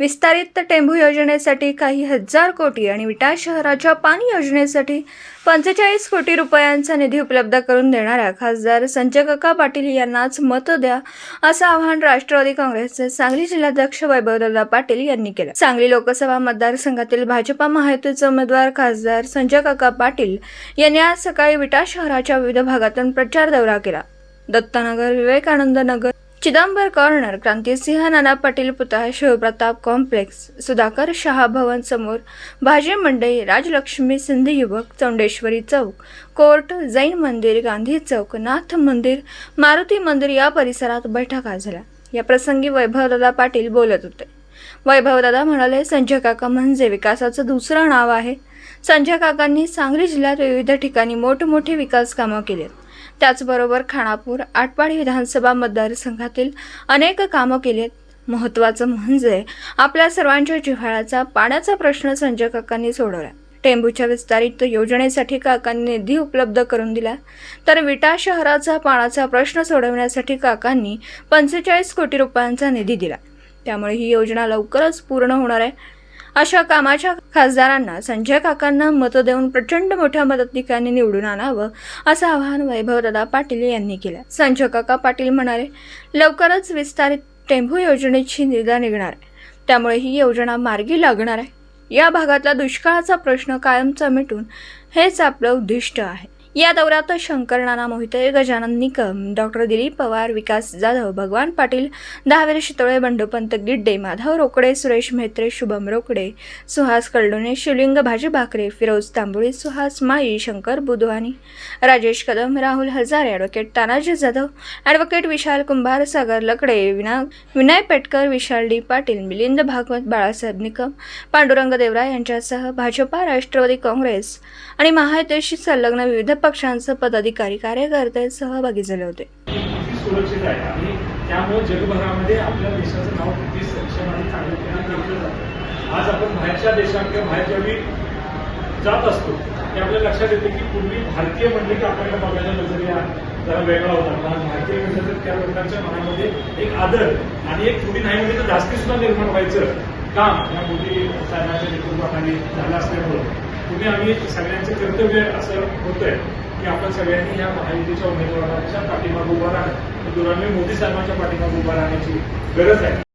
विस्तारित टेंभू योजनेसाठी काही हजार कोटी आणि विटा शहराच्या पाणी योजनेसाठी पंचेचाळीस कोटी रुपयांचा निधी उपलब्ध करून देणाऱ्या खासदार संजय काका पाटील यांनाच मत द्या असं आवाहन राष्ट्रवादी काँग्रेसचे सांगली जिल्हाध्यक्ष वैभवदादा पाटील यांनी केलं. सांगली लोकसभा मतदारसंघातील भाजपा महायुतीचे उमेदवार खासदार संजय काका पाटील यांनी आज सकाळी विटा शहराच्या विविध भागातून प्रचार दौरा केला. दत्तनगर विवेकानंद नगर चिदंबर कॉर्नर क्रांतिसिंह नाना पाटील पुतळा शिवप्रताप कॉम्प्लेक्स सुधाकर शहा भवन समोर भाजी मंडई राजलक्ष्मी सिंधी युवक चौंडेश्वरी चौक कोर्ट जैन मंदिर गांधी चौक नाथ मंदिर मारुती मंदिर या परिसरात बैठका झाल्या. या प्रसंगी वैभवदादा पाटील बोलत होते. वैभवदादा म्हणाले संजय काका म्हणजे विकासाचं दुसरं नाव आहे. संजय काकांनी सांगली जिल्ह्यात विविध ठिकाणी मोठमोठी विकास कामं केली आहेत त्याचबरोबर खानापूर आटपाडी विधानसभा मतदारसंघातील अनेक कामं केली आहेत. महत्त्वाचं म्हणजे आपल्या सर्वांच्या जिव्हाळ्याचा पाण्याचा प्रश्न संजय काकांनी सोडवला. टेंबूच्या विस्तारित योजनेसाठी काकांनी निधी उपलब्ध करून दिला. तर विटा शहराचा पाण्याचा प्रश्न सोडवण्यासाठी काकांनी पंचेचाळीस कोटी रुपयांचा निधी दिला. त्यामुळे ही योजना लवकरच पूर्ण होणार आहे. अशा कामाच्या खासदारांना संजय काकांना मतं देऊन प्रचंड मोठ्या मदतनिकांनी निवडून आणावं असं आवाहन वैभवदादा पाटील यांनी केलं. संजय काका पाटील म्हणाले लवकरच विस्तारित टेंभू योजनेची निदा निघणार. आहे त्यामुळे ही योजना मार्गी लागणार आहे. या भागातला दुष्काळाचा प्रश्न कायमचा मिटून हेच आपलं उद्दिष्ट आहे. या दौऱ्यात शंकर नाना मोहिते गजानन निकम डॉक्टर दिलीप पवार विकास जाधव भगवान पाटील दहावीर शितोळे बंडोपंत गिड्डे माधव रोकडे सुरेश म्हेत्रे शुभम रोकडे सुहास कळडोणे शिवलिंग भाजी Bhakare Firoz Tamboli Suhas Mai Shankar Budhwani Rajesh Kadam Rahul Hazare advocate Tanaji Jadhav advocate Vishal Kumbhar Sagar Lakde Veena Vinay Petkar Vishal D Patil Milind Bhagwat Balasaheb Nikam Pandurang Deora यांच्यासह भाजपा राष्ट्रवादी काँग्रेस आणि महायुतीशी संलग्न विविध पक्षांचे पदाधिकारी कार्यकर्ते सहभागी झाले होते. सुरक्षित आहे? आणि त्यामुळे जगभरामध्ये आपल्या देशाचं नाव किती सक्षम आणि चांगलं प्रकारे घेतलं जातं. आज आपण बाहेरच्या देशात किंवा बाहेरच्या वेळी जात असतो ते आपल्या लक्षात येते की पूर्वी भारतीय म्हणजे की आपल्याला बघायला नजरिया जरा वेगळा होता. पण भारतीय म्हणजे त्या लोकांच्या मनामध्ये एक आदर आणि एक थोडी नाही म्हणजे तर जास्ती सुद्धा निर्माण व्हायचं काम या मोदी साहेबांच्या नेतृत्वाखाली झालं असल्यामुळं. पुढे आम्ही सगळ्यांचं कर्तव्य असं होतंय की आपण सगळ्यांनी या महायुतीच्या उमेदवारांच्या पाठीमागे उभा राहणं. दुराने मोदी साहेबांच्या पाठीमागे उभा राहण्याची गरज आहे.